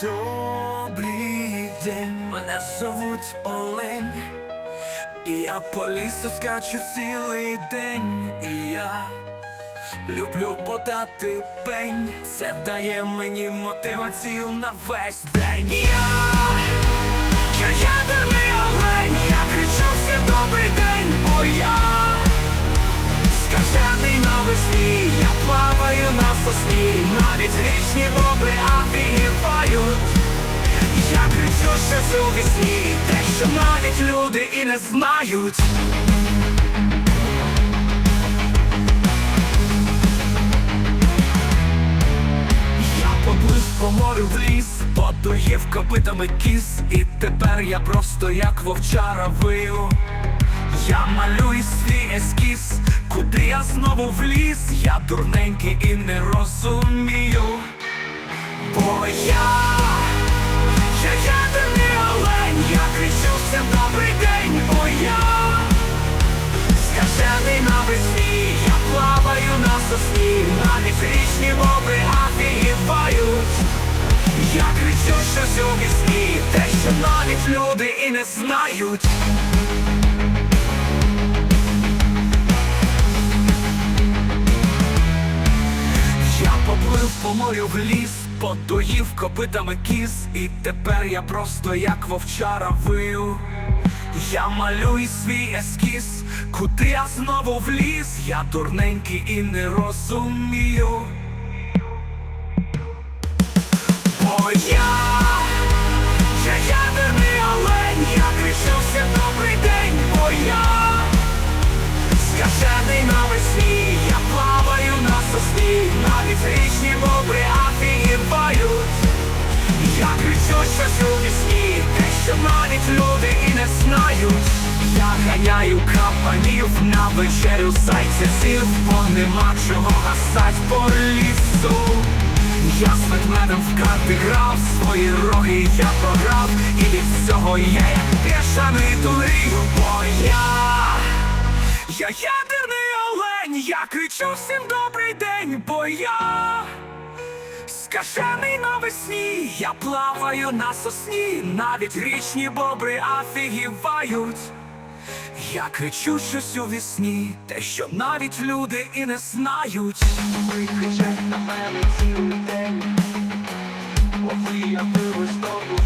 Добрий день, мене зовуть Олень, і я по лісу скачу цілий день, і я люблю подати пень, це дає мені мотивацію на весь день. Я, я ядерний олень, я кричу всім добрий день, плаваю навіть річні бобри афігівають. Я кричу щось у вісні, те, що навіть люди і не знають. По морю в ліс, подоїв копитами кіс, і тепер я просто як вовчара вию. Знову вліз, я дурненький і не розумію. Бо я, я ядерний олень, я кричу всім добрий день, бо я скажений навесні, я плаваю на сосні, навіть річні мови афігівають. Я кричу щось у вісні, те, що навіть люди і не знають. По морю в ліс, подоїв копитами кіз, і тепер я просто як вовчара вию. Я малюю свій ескіз, куди я знову вліз, я дурненький і не розумію. Бо я, Кричу щось у вісні, те, що навіть люди і не знають. Я ганяю капанів на вечерю зайців, бо нема чого гасать по лісу. Я з ведмедем в карти грав, свої роги я програв, і від цього я як бешений дурію, бо я я ядерний олень, я кричу всім добрий день, бо я скажений навесні, я плаваю на сосні, навіть річні бобри афігівають. Я кричу щось у вісні, те, що навіть люди і не знають. Ви кричать на мене цілий день, поки пиво з їхній